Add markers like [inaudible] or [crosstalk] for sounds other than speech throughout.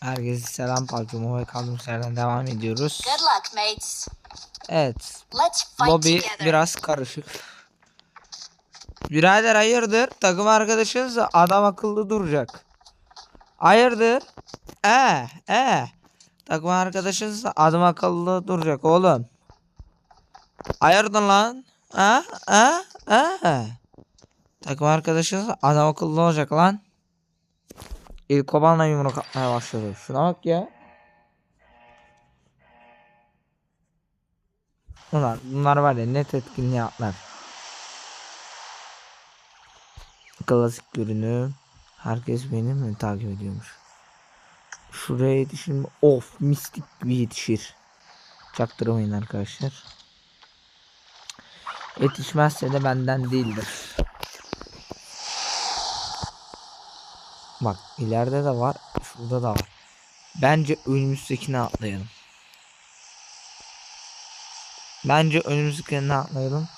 Herkese selam Palcumo ve kaldığımız yerden devam ediyoruz. Good luck, mates. Evet. Let's Lobi together. biraz karışık. Birader hayırdır? Takım arkadaşınız adam akıllı duracak. Hayırdır? Ee, ee. Takım arkadaşınız adam akıllı duracak oğlum. Hayırdır lan? Ha? Ha? Ha? Takım arkadaşınız adam akıllı olacak lan. İlk obanla yumruk atmaya başladı. Şuna bak ya. Bunlar, bunlar var ya net etkinliği atlar. Klasik görünüm. Herkes beni mi takip ediyormuş? Şuraya yetişir mi? Of mistik gibi yetişir. Çaktırmayın arkadaşlar. Yetişmezse de benden değildir. Bak ileride de var. Şurada da var. Bence önümüzdekine atlayalım. Bence önümüzdekine atlayalım.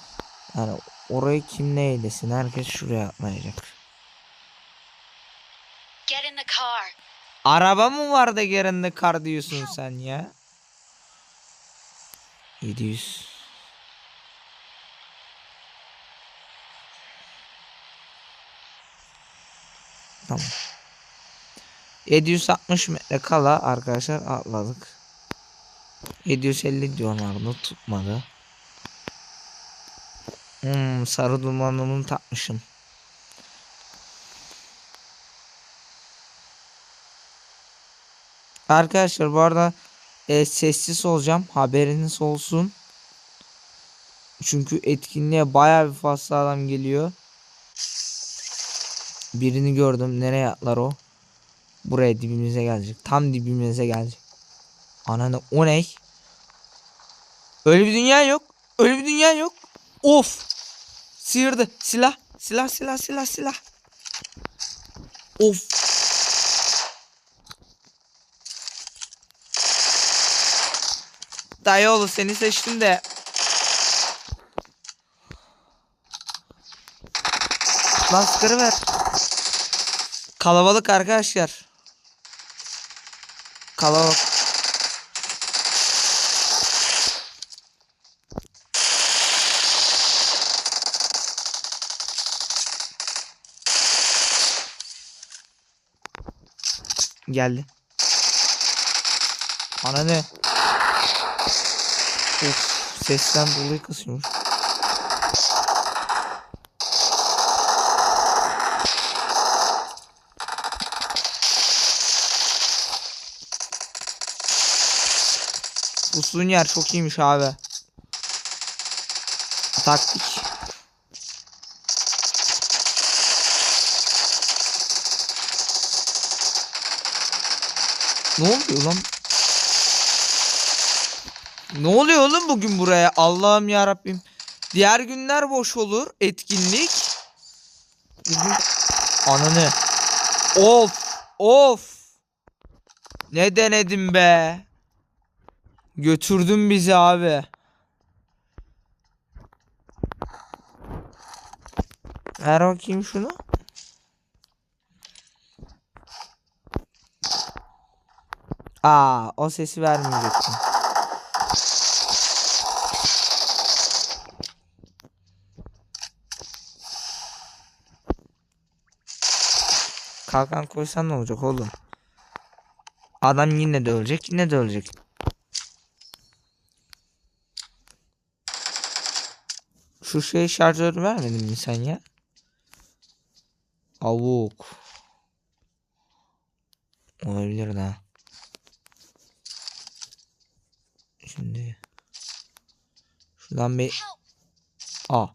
Yani orayı kim ne eylesin? Herkes şuraya atlayacak. Get in the car. Araba mı var da gerinde kar diyorsun sen ya? 700. Tamam. 760 metre kala arkadaşlar atladık. 750 diyorlardı tutmadı. Hmm, sarı dumanımı takmışım. Arkadaşlar bu arada e, sessiz olacağım. Haberiniz olsun. Çünkü etkinliğe bayağı bir fazla adam geliyor. Birini gördüm. Nereye atlar o? Buraya dibimize gelecek. Tam dibimize gelecek. Ananı o ne? Öyle bir dünya yok. Öyle bir dünya yok. Of. Sıyırdı. Silah. Silah silah silah silah. Of. Dayıoğlu seni seçtim de. Lan ver. Kalabalık arkadaşlar. Kalabalık. Geldi. Ana ne? Of, sesten dolayı kısıyormuş. Usulün yer çok iyiymiş abi. Taktik. Ne oluyor lan? Ne oluyor oğlum bugün buraya? Allah'ım ya Rabbim. Diğer günler boş olur. Etkinlik. Bugün ananı. Of. Of. Ne denedim be? Götürdün bizi abi. Ver bakayım şunu. Aa, o sesi vermeyecektim. Kalkan koysan ne olacak oğlum? Adam yine de ölecek, yine de ölecek. Şu şey şarjörü vermedin mi sen ya? Avuk. Olabilir de. Şimdi şuradan bir A.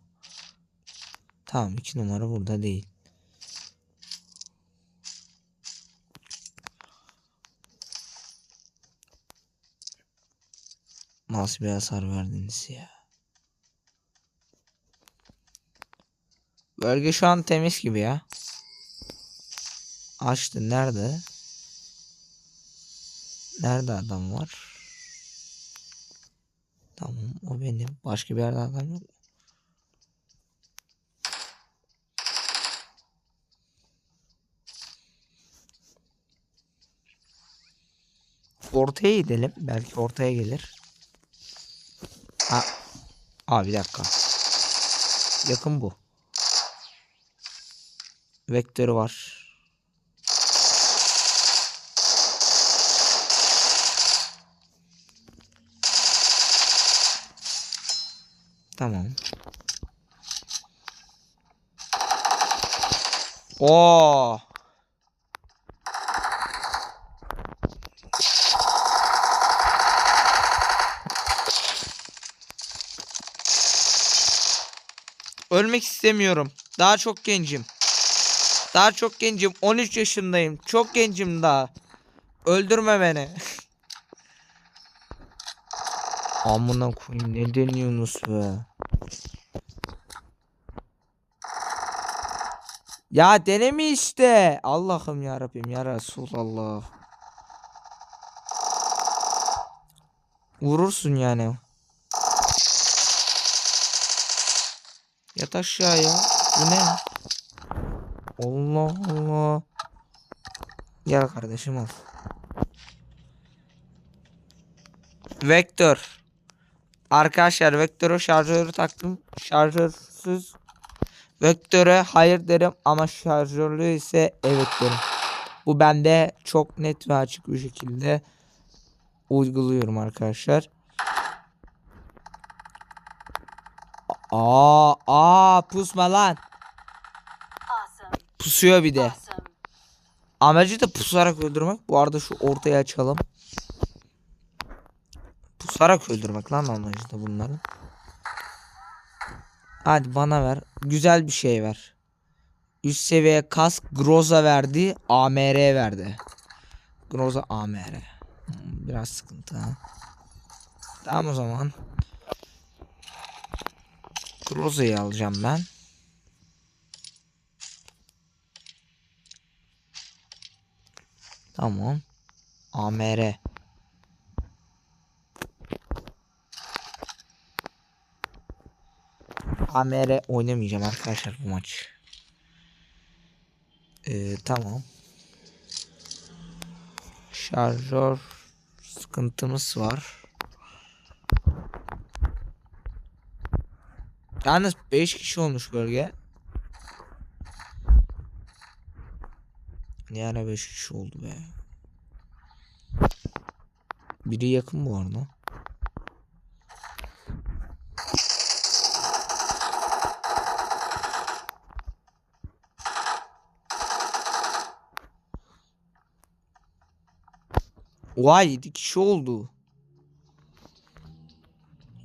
Tamam iki numara burada değil. Nasıl bir hasar verdiniz ya? Bölge şu an temiz gibi ya. Açtı nerede? Nerede adam var? Tamam o benim. Başka bir yerde adam yok. ortaya gidelim. Belki ortaya gelir. Ha. Aa bir dakika. Yakın bu. Vektörü var. Tamam. Oo. Ölmek istemiyorum. Daha çok gencim. Daha çok gencim. 13 yaşındayım. Çok gencim daha. Öldürme beni. [laughs] Amına koyayım ne deniyorsunuz be? Ya deneme işte. Allah'ım ya Rabbim ya Resulallah. Vurursun yani. Yat aşağıya. Bu ne? Allah Allah. Gel kardeşim al. Vektör. Arkadaşlar vektörü şarjörü taktım. Şarjörsüz vektöre hayır derim ama şarjörlü ise evet derim. Bu bende çok net ve açık bir şekilde uyguluyorum arkadaşlar. Aa, aa pusma lan. Pusuyor bir de. Amacı da pusarak öldürmek. Bu arada şu ortaya açalım. Pusarak öldürmek lan amacı da bunların. Hadi bana ver. Güzel bir şey ver. Üst seviye kask Groza verdi. AMR verdi. Groza AMR. Hmm, Biraz sıkıntı ha. Tamam o zaman. Groza'yı alacağım ben. Tamam. AMR. AMR oynamayacağım arkadaşlar bu maç. Ee, tamam. Şarjör sıkıntımız var. Yalnız 5 kişi olmuş bölge. Ne ara 5 kişi oldu be. Biri yakın bu arada. Vay 7 kişi oldu.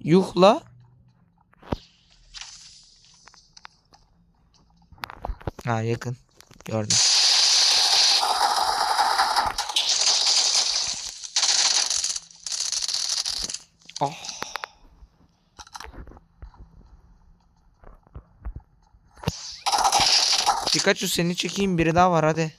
Yuhla. Ha yakın. Gördüm. Pikachu seni çekeyim biri daha var hadi.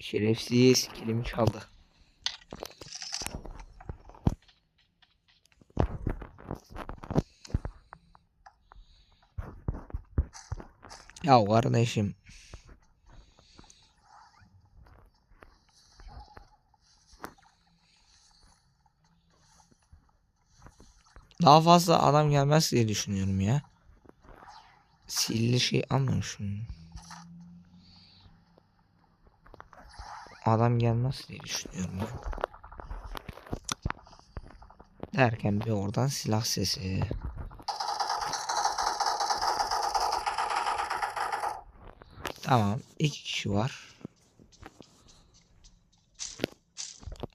Şerefsiz kilimi çaldı. Ya kardeşim. Daha fazla adam gelmez diye düşünüyorum ya. Silli şey almamışım. Adam gelmez diye düşünüyorum ya. Derken bir oradan silah sesi. Tamam. iki kişi var.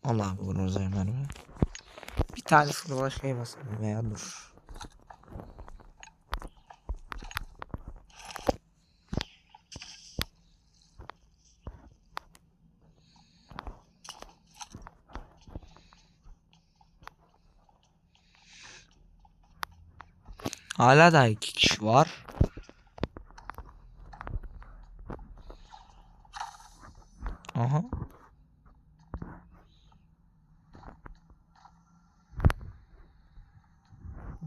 Allah bu rozayı mermi. Bir tane fırla şey basalım veya dur. Hala da iki kişi var.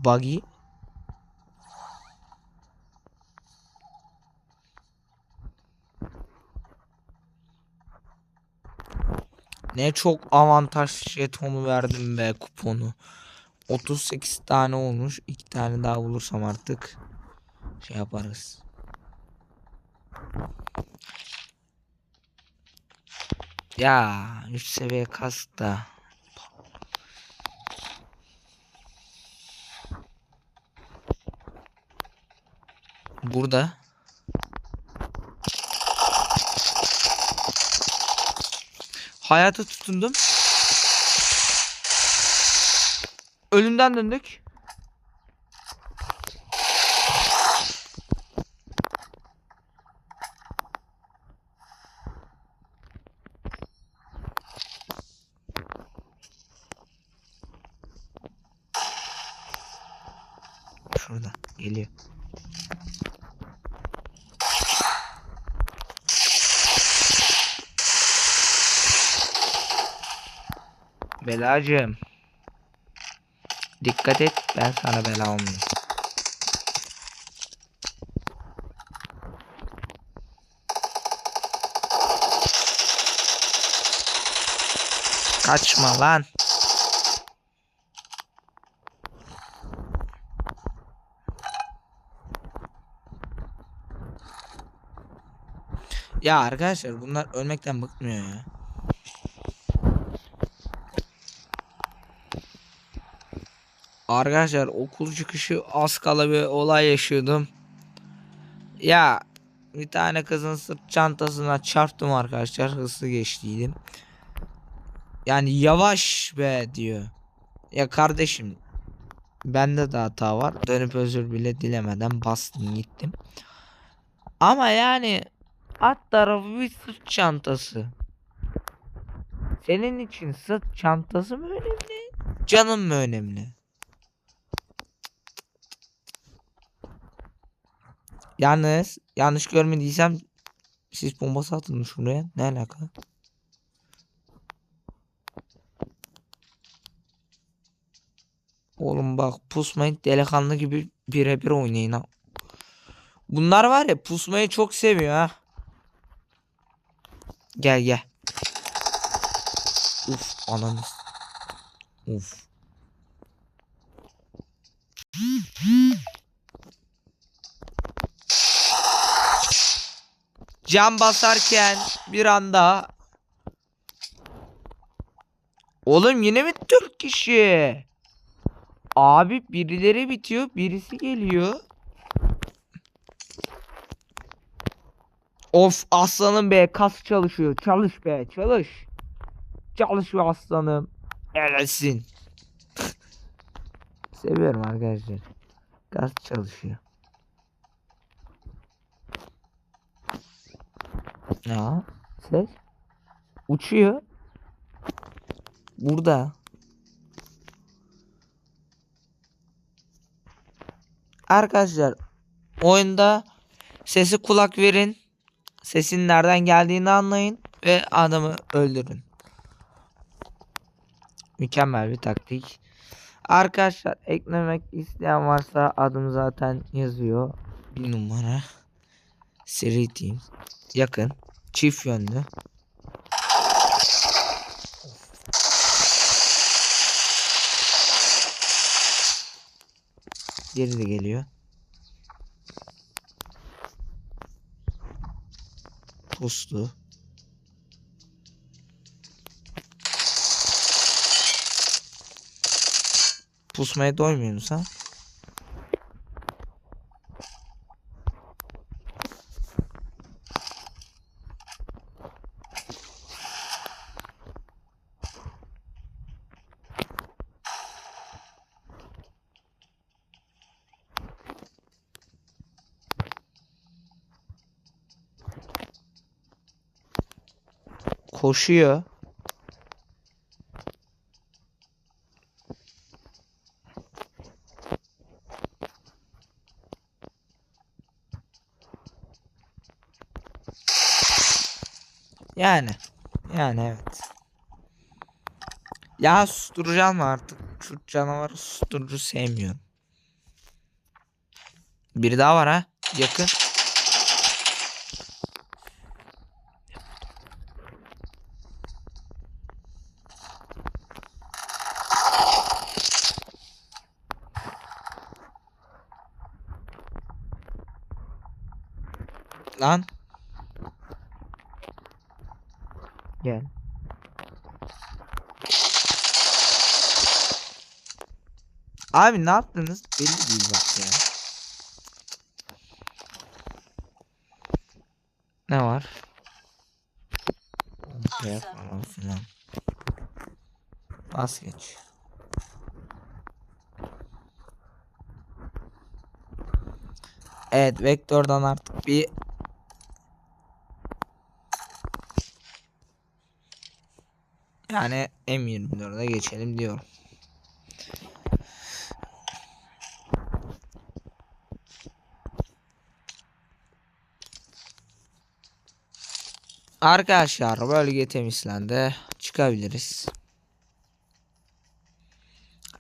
Buggy. Ne çok avantaj jetonu verdim be kuponu. 38 tane olmuş. 2 tane daha bulursam artık şey yaparız. Ya 3 seviye kask da. Burada. Hayata tutundum. Ölümden döndük. Şurada geliyor. Belacığım. Dikkat et ben sana bela olmayayım. Kaçma lan. Ya arkadaşlar bunlar ölmekten bıkmıyor ya. Arkadaşlar okul çıkışı az kala bir olay yaşıyordum. Ya bir tane kızın sırt çantasına çarptım arkadaşlar. Hızlı geçtiydim. Yani yavaş be diyor. Ya kardeşim bende de hata var. Dönüp özür bile dilemeden bastım gittim. Ama yani alt tarafı bir sırt çantası. Senin için sırt çantası mı önemli? Canın mı önemli? Yalnız yanlış görmediysem siz bombası atılmış şuraya. Ne alaka? Oğlum bak pusmayın delikanlı gibi birebir oynayın ha. Bunlar var ya pusmayı çok seviyor ha. Gel gel. Uf ananız. Uf. Cam basarken bir anda Oğlum yine mi Türk kişi? Abi birileri bitiyor, birisi geliyor. Of aslanım be kas çalışıyor. Çalış be çalış. Çalış be aslanım. Öylesin. [laughs] Seviyorum arkadaşlar. Kas çalışıyor. Ya ses uçuyor. Burada. Arkadaşlar oyunda sesi kulak verin. Sesin nereden geldiğini anlayın ve adamı öldürün. Mükemmel bir taktik. Arkadaşlar eklemek isteyen varsa adım zaten yazıyor. Bir numara. Seri team. Yakın. Çift yönlü. Geri de geliyor. Postu. Pusmaya doymuyorsunuz ha? Koşuyor. Yani Yani evet. Ya susturacağım artık. Şu canavarı susturucu sevmiyorum. Biri daha var ha. Yakın. Lan. Gel. Abi ne yaptınız? Belli değil bak ya. Ne var? Pompa falan filan. Bas geç. Evet vektörden artık bir yani M24'e geçelim diyorum. Arkadaşlar bölge temizlendi. Çıkabiliriz.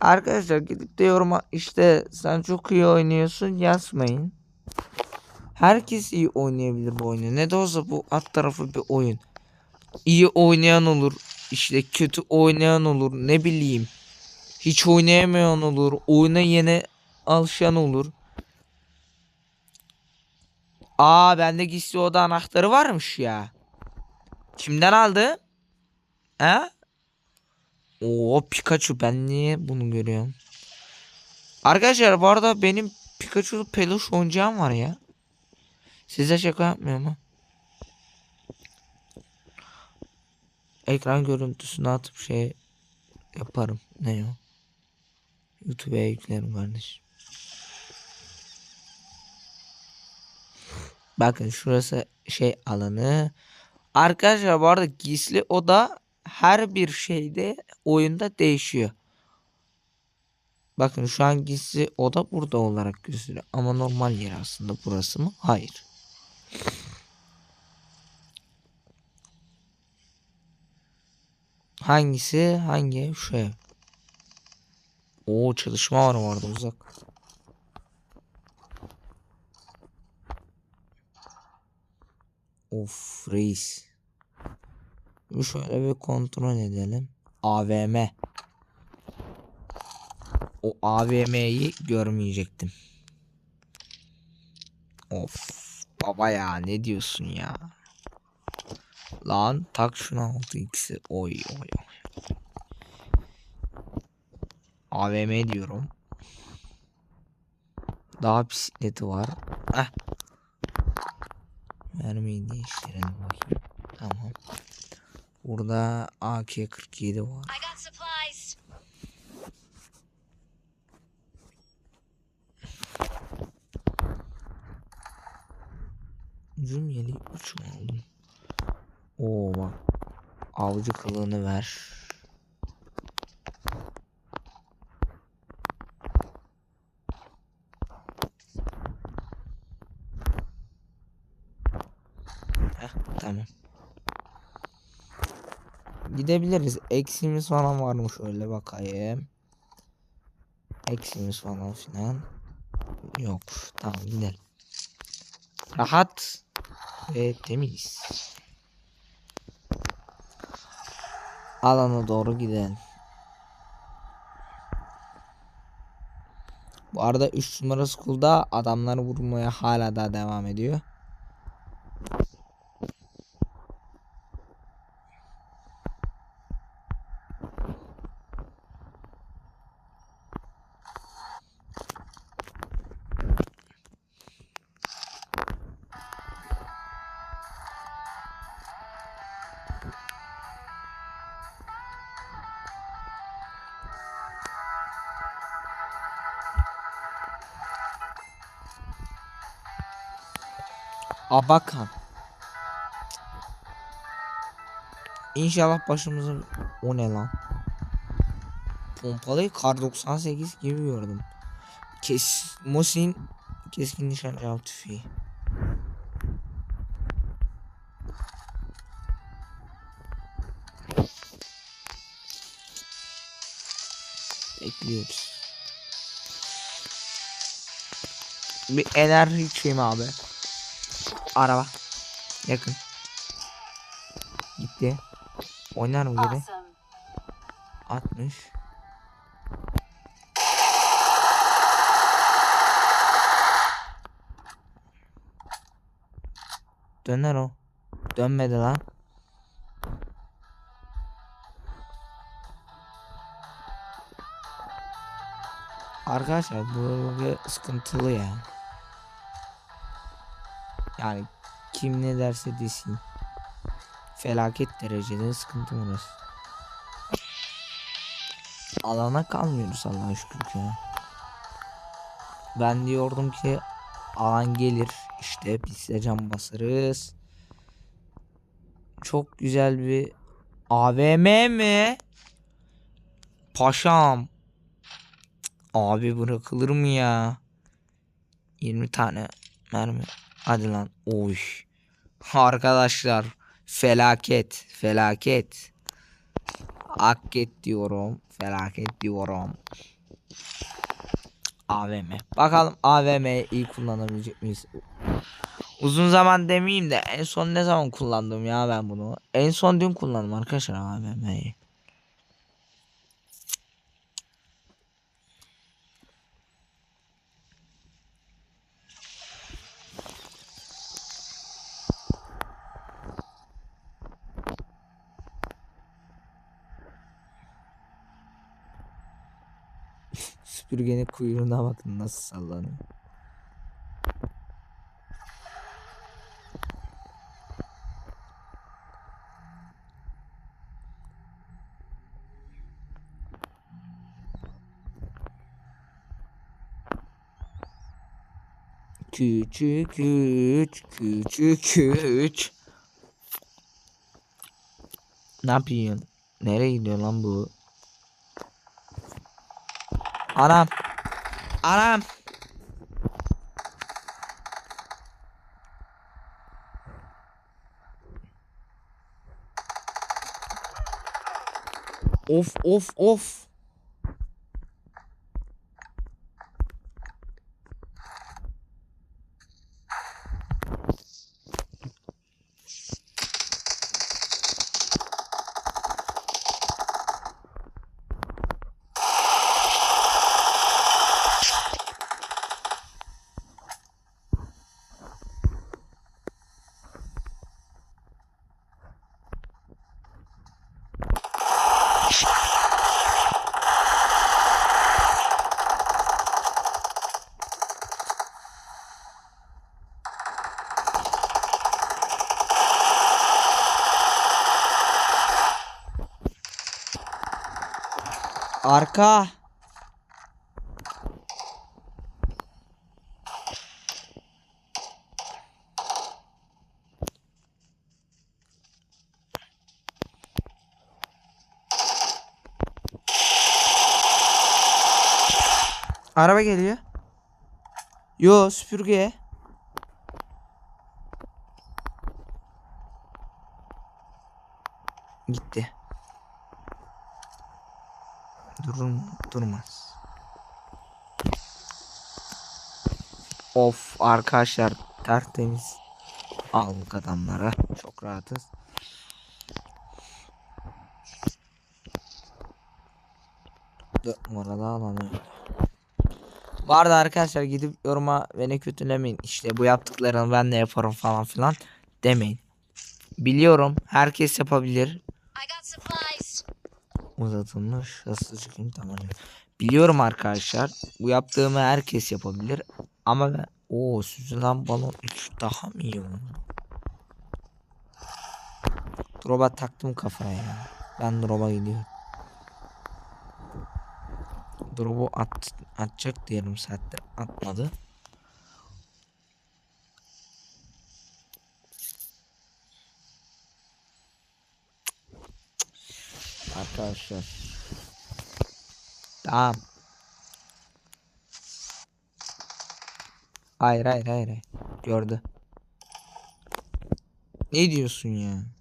Arkadaşlar gidip de yoruma işte sen çok iyi oynuyorsun yazmayın. Herkes iyi oynayabilir bu oyunu. Ne de olsa bu alt tarafı bir oyun. İyi oynayan olur. İşte kötü oynayan olur. Ne bileyim. Hiç oynayamayan olur. Oyuna yeni alışan olur. Aa bende gizli oda anahtarı varmış ya. Kimden aldı? He? Oo Pikachu ben niye bunu görüyorum? Arkadaşlar bu arada benim Pikachu'lu peluş oyuncağım var ya. Size şaka yapmıyorum ha. Ekran görüntüsünü atıp şey yaparım. Ne o? YouTube'a yüklerim kardeşim. Bakın şurası şey alanı. Arkadaşlar bu arada gizli oda her bir şeyde oyunda değişiyor. Bakın şu an gizli oda burada olarak gözüküyor. Ama normal yer aslında burası mı? Hayır. Hangisi? Hangi? Şu ev. Oo çalışma var orada uzak. Of reis. Şöyle bir kontrol edelim. AVM. O AVM'yi görmeyecektim. Of baba ya ne diyorsun ya? Lan tak şuna 6x'i. Oy oy oy. AVM diyorum. Daha bisikleti var. Heh. Mermiyi değiştirelim bakayım. Tamam. Burada AK-47 var. I got supplies. Zoom yeli 3 mü aldım? Oo bak. Avcı kılığını ver. Heh, tamam. Gidebiliriz. Eksimiz falan varmış öyle bakayım. Eksimiz falan filan. Yok. Tamam gidelim. Rahat ve temiz. Alana doğru gidelim. Bu arada 3 numara school'da adamları vurmaya hala da devam ediyor. Abakan. İnşallah başımıza o ne lan? Pompalı kar 98 gibi gördüm. Kes Mosin keskin nişancı av tüfeği. Bekliyoruz. Bir enerji içeyim abi. Araba. Yakın. Gitti. Oynar mı geri? Awesome. 60. Döner o. Dönmedi lan. Arkadaşlar bu bir sıkıntılı ya. Yani kim ne derse desin. Felaket derecede sıkıntı burası. Alana kalmıyoruz Allah'a şükür ya. Ben diyordum ki alan gelir işte biz de cam basarız. Çok güzel bir AVM mi? Paşam. Abi bırakılır mı ya? 20 tane mermi. Hadi lan. Oy. Arkadaşlar felaket felaket. Akket diyorum. Felaket diyorum. AVM. Bakalım AVM'yi iyi kullanabilecek miyiz? Uzun zaman demeyeyim de en son ne zaman kullandım ya ben bunu? En son dün kullandım arkadaşlar AVM'yi. Süpürgenin kuyruğuna bakın nasıl sallanıyor. Küçük küç, küçük küç. Ne yapıyorsun? Nereye gidiyor lan bu? Anam. Anam. Of of of. Arka. Araba geliyor. Yo süpürge. Gitti. Durur mu? Durmaz. Of arkadaşlar tertemiz. Aldık adamlara. Çok rahatız. Dört numaralı alanı. Bu arada arkadaşlar gidip yoruma beni kötülemeyin. İşte bu yaptıklarını ben de yaparım falan filan demeyin. Biliyorum herkes yapabilir. Uzatılmış hızlı çıkayım tamam. Biliyorum arkadaşlar bu yaptığımı herkes yapabilir ama ben o süzülen balon 3 daha mı iyi olur? Drop'a taktım kafaya ya. Ben drop'a gidiyorum. Drop'u at, atacak diyelim saatte atmadı. Arkadaşlar. Tamam. Hayır hayır hayır. Gördü. Ne diyorsun ya?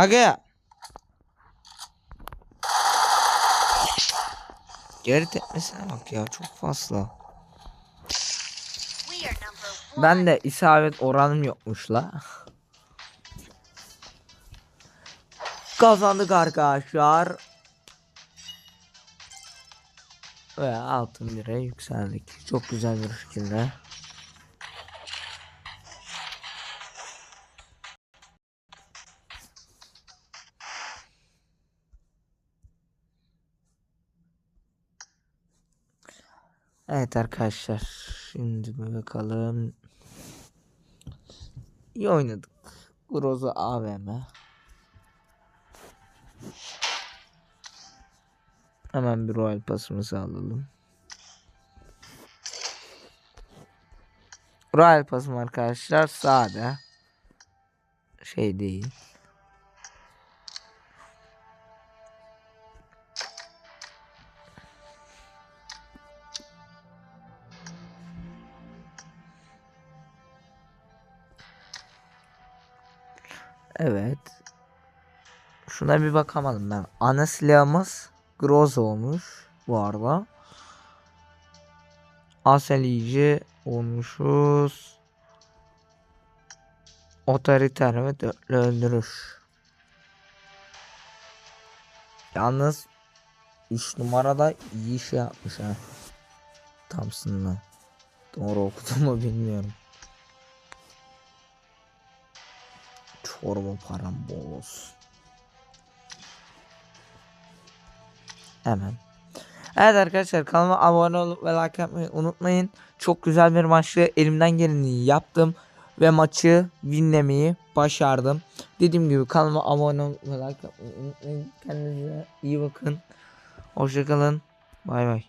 Aga. Geri tepmesine bak ya çok fazla. Ben de isabet oranım yokmuş la. Kazandık arkadaşlar. Ve altın liraya yükseldik. Çok güzel bir şekilde. Evet arkadaşlar. Şimdi bakalım. İyi oynadık. Groza AVM. Hemen bir Royal pasımızı alalım. Royal pasım arkadaşlar sade. Şey değil. Evet. Şuna bir bakalım ben. Ana silahımız Groz olmuş bu arada. Aselici olmuşuz. Otoriter ve dörtlü öldürüş. Yalnız 3 numarada iyi şey yapmış ha. Thompson'la. Doğru okudum mu bilmiyorum. Çorba param bol olsun. Hemen. Evet arkadaşlar kanalıma abone olup ve like yapmayı unutmayın. Çok güzel bir maçtı. Elimden geleni yaptım. Ve maçı winlemeyi başardım. Dediğim gibi kanalıma abone olup ve like yapmayı unutmayın. Kendinize iyi bakın. Hoşçakalın. Bay bay.